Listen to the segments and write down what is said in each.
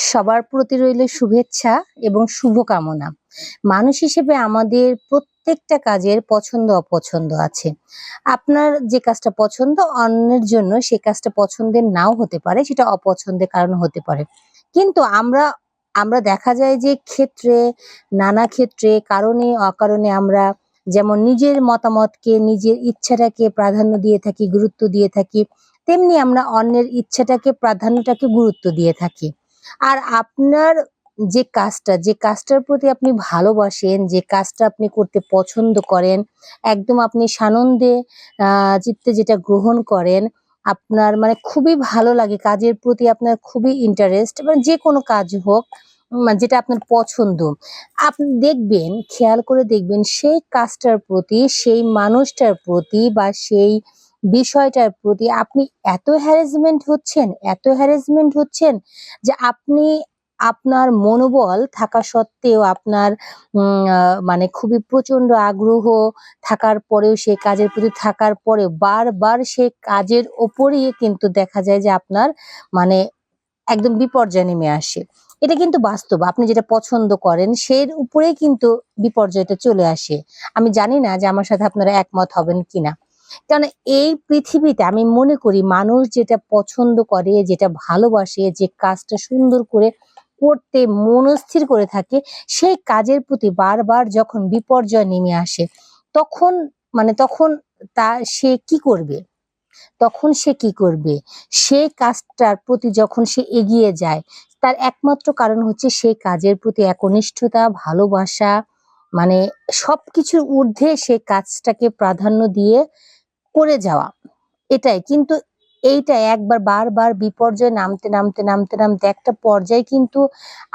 সবার প্রতি রইল শুভেচ্ছা এবং শুভকামনা। মানুষ হিসেবে আমাদের প্রত্যেকটা কাজের পছন্দ, অপছন্দ আছে। আপনার যে কাজটা পছন্দ, অন্যের জন্য সে কাজটা পছন্দের নাও হতে পারে, সেটা অপছন্দের কারণ হতে পারে। কিন্তু আমরা আমরা দেখা যায় যে ক্ষেত্রে, নানা ক্ষেত্রে, কারণে, অকারণে আমরা যেমন নিজের মতামতকে, নিজের ইচ্ছাটাকে প্রাধান্য দিয়ে থাকি, গুরুত্ব দিয়ে থাকি, তেমনি আমরা অন্যের ইচ্ছাটাকে, প্রাধান্যটাকে গুরুত্ব দিয়ে থাকি। আর আপনার যে কাজটা, যে কাজটার প্রতি আপনি ভালোবাসেন, যে কাজটা আপনি করতে পছন্দ করেন, একদম আপনি সানন্দে চিত্তে যেটা গ্রহণ করেন, আপনার মানে খুবই ভালো লাগে, কাজের প্রতি আপনার খুবই ইন্টারেস্ট মানে যে কোনো কাজ হোক যেটা আপনার পছন্দ। আপনি দেখবেন, খেয়াল করে দেখবেন, সেই কাজটার প্রতি, সেই মানুষটার প্রতি বা সেই বিষয়টার প্রতি আপনি এত হ্যারাসমেন্ট হচ্ছেন, এত হ্যারাসমেন্ট হচ্ছেন যে আপনি আপনার মনোবল থাকা সত্ত্বেও আপনার মানে খুবই প্রচণ্ড আগ্রহ থাকার পরেও সেই কাজের প্রতি থাকার পরে বারবার সেই কাজের ওপরই কিন্তু দেখা যায় যে আপনার মানে একদম বিপর্যয় নেমে আসে। এটা কিন্তু বাস্তব। আপনি যেটা পছন্দ করেন সেই উপরেই কিন্তু বিপর্যয়টা চলে আসে। আমি জানি না যে আমার সাথে আপনারা একমত হবেন কিনা। কারণ এই পৃথিবীতে আমি মনে করি মানুষ যেটা পছন্দ করে, যেটা ভালোবাসে, যে কাজটা সুন্দর করে করতে মনস্থির করে থাকে, সেই কাজের প্রতি বারবার যখন বিপর্যয় নেমে আসে, তখন মানে তখন তা সে কি করবে? তখন সে কি করবে? সেই কাজটার প্রতি যখন সে এগিয়ে যায়, তার একমাত্র কারণ হচ্ছে সেই কাজের প্রতি একনিষ্ঠতা, ভালোবাসা মানে সবকিছুর ঊর্ধ্বে সেই কাজটাকে প্রাধান্য দিয়ে করে যাওয়া। এটাই। কিন্তু এইটা একবার, বারবার বিপর্যয় নামতে নামতে নামতে নামতে একটা পর্যায়ে কিন্তু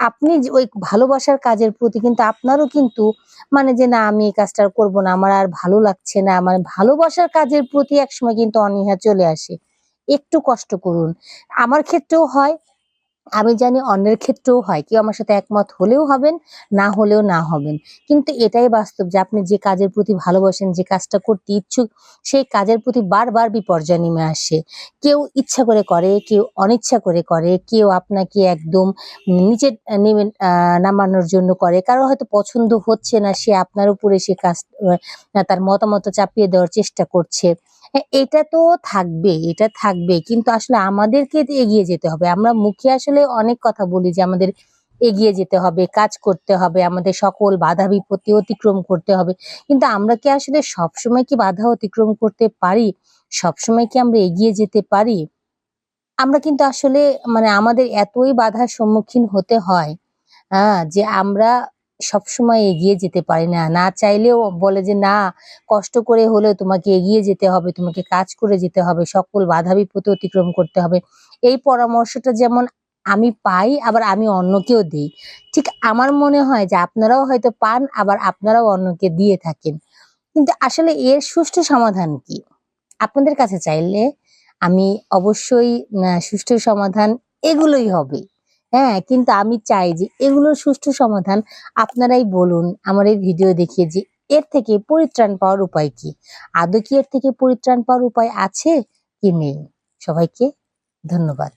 আপনি ওই ভালোবাসার কাজের প্রতি কিন্তু আপনারও কিন্তু মানে যে, না, আমি এই কাজটা করব না। আমার আর ভালো লাগছে না। মানে ভালোবাসার কাজের প্রতি একসময় কিন্তু অনীহা চলে আসে। একটু কষ্ট করুন। আমার ক্ষেত্রেও হয়। আমি জানি অন্যের ক্ষেত্রেও হয়, কেউ আমার সাথে একমত হলেও হবেন, না হলেও না হবেন। কিন্তু এটাই বাস্তব যে আপনি যে কাজের প্রতি ভালোবাসেন, যে কাজটা করতে ইচ্ছুক, সেই কাজের প্রতি বারবার বিপর্যয় নেমে আসে। কেউ ইচ্ছা করে করে, কেউ অনিচ্ছা করে করে, কেউ আপনাকে একদম নিচে নেমে নামানোর জন্য করে। কারও হয়তো পছন্দ হচ্ছে না, সে আপনার উপরে সে কাজ তার মতামত চাপিয়ে দেওয়ার চেষ্টা করছে। এটা তো থাকবে, এটা থাকবে। কিন্তু আসলে আমাদেরকে এগিয়ে যেতে হবে। আমরা মুখে আসলে অনেক কথা বলি যে আমাদের এগিয়ে যেতে হবে, কাজ করতে হবে, আমাদের সকল বাধা বিপত্তি অতিক্রম করতে হবে। কিন্তু আমরা কি আসলে সবসময় কি বাধা অতিক্রম করতে পারি? সবসময় কি আমরা এগিয়ে যেতে পারি? আমরা কিন্তু আসলে মানে আমাদের এতই বাধার সম্মুখীন হতে হয় হ্যাঁ যে আমরা সবসময় এগিয়ে যেতে পারি না। না চাইলেও বলে যে, না, কষ্ট করে হলেও তোমাকে এগিয়ে যেতে হবে, তোমাকে কাজ করে যেতে হবে, সকল বাধা বিপত্তি অতিক্রম করতে হবে। এই পরামর্শটা যেমন আমি পাই, আবার আমি অন্যকেও দিই। ঠিক আমার মনে হয় যে, আপনারাও হয়তো পান, আবার আপনারাও অন্যকে দিয়ে থাকেন। কিন্তু আসলে এর সুষ্ঠু সমাধান কি? আপনাদের কাছে চাইলে আমি অবশ্যই সুষ্ঠু সমাধান এগুলোই হবে। হ্যাঁ কিন্তু আমি চাই যে এগুলোর সুষ্ঠু সমাধান আপনারাই বলুন, আমার এই ভিডিও দেখিয়ে যে এর থেকে পরিত্রাণ পাওয়ার উপায় কি? আদৌ কি এর থেকে পরিত্রাণ পাওয়ার উপায় আছে কি নেই? সবাইকে ধন্যবাদ।